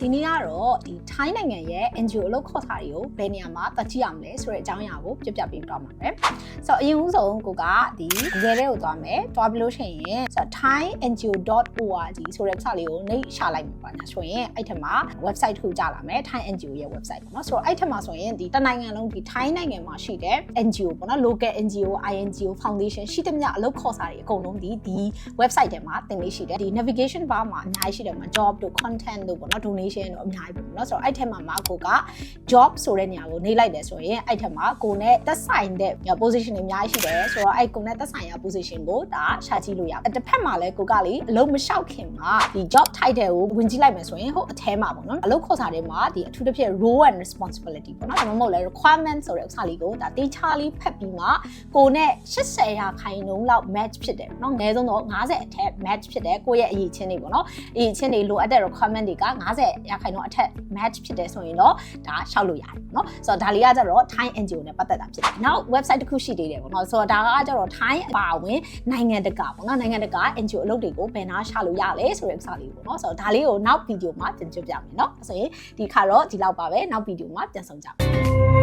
ဒီနေ့ကတော့ဒီထိုင်းနိုင်ငံရဲ့ NGO အလုပ်ခေါ်စာတွေကိုဘယ်နေရာမှာတက်ကြည့်ရမလဲဆိုတဲ့အကြောင်းအရာကိုပြပြပေးတော့မှာပဲ။ဆိုတော့အရင်ဦးဆုံးကိုကဒီ Google ထဲကိုသွားမယ်။သွားပြီးလို့ရှိရင်ဆိုတော့ thaingo.org ဆိုတဲ့စာလေးကိုနှိပ်ရှာလိုက်မှာပါညာဆိုရင်အဲ့ထက်မှာ website ထုတ်ကြလာမယ်။ Thai NGO ရဲ့ website ပေါ့နော်။ဆိုတော့အဲ့ထက်မှာဆိုရင်ဒီတနိုင်ငံလုံးဒီထိုင်းနိုင်ငံမှာရှိတဲ့ NGO ပေါ့နော် local NGO INGO foundation ရှိတဲ့မြအလုပ်ခေါ်စာတွေအကုန်လုံးဒီဒီ website ထဲမှာတင်လေးရှိတယ်ဒီ navigation bar မှာအများကြီးရှိတယ်မှာ job တို့ content တို့ပေါ့နော် donation တော့အများကြီးပေါ့နော်ဆိုတော့အဲ့ထက်မှာမှကိုက job ဆိုတဲ့နေရာကိုနေလိုက်တယ်ဆိုရင်အဲ့ထက်မှာကိုနဲ့သက်ဆိုင်တဲ့ position တွေအများကြီးရှိတယ်ဆိုတော့အဲ့ကိုနဲ့သက်ဆိုင်ရာ position ကိုဒါရှာကြည့်လို့ရပါတယ်တစ်ဖက်မှာလည်းကိုကလေအလုံးမလျှောက်ခင်မှာဒီ job title ကိုဝင်ကြည့်လိုက်မယ်ဆိုရင်ဟုတ်အထဲမှာပေါ့နော်အလုပ်ခေါ်စာတွေမှာဒီအထူးသဖြင့် role and responsibility ပေါ့နော်ဒါမှမဟုတ်လဲ requirement ဆိုတဲ့ဥစ္စာလေးကိုဒါတေချာလေးဖတ်ပြီးမှကိုနဲ့80ရာခိုင်နှုန်းလောက် match ဖြစ်တယ်ပေါ့နော်အနည်းဆုံးတော့90အထက် match ဖြစ်တယ်ကိုရဲ့အရေးချင်းတွေပေါ့နော်အရေးချင်းတွေလိုအပ်တဲ့ requirement တွေက90ရာခိုင်နှုန်းအထက် match ဖြစ်တယ်ဆိုရင်တော့ဒါရှောက်လို့ရတယ်เนาะဆိုတော့ဒါလေးကကြတော့ Thai NGO နဲ့ပတ်သက်တာဖြစ်တယ်နောက် website တစ်ခုရှိသေးတယ်ပေါ့နော်ဆိုတော့ဒါကကြတော့ Thai အပါဝင်နိုင်ငံတကာပေါ့နော်နိုင်ငံတကာ NGO အလုပ်တွေကိုဘယ်နာရှာလို့ရလဲဆိုတဲ့ဥစ္စာလေးပေါ့နော်ဆိုတော့ဒါလေးကိုနောက်ဗီဒီယိုမှာပြန်ကြည့်ပြမယ်เนาะဆိုရင်ဒီခါတော့ဒီလောက်ပါပဲနောက်ဗီဒီယိုမှာပြန်ဆောင်ကြမယ်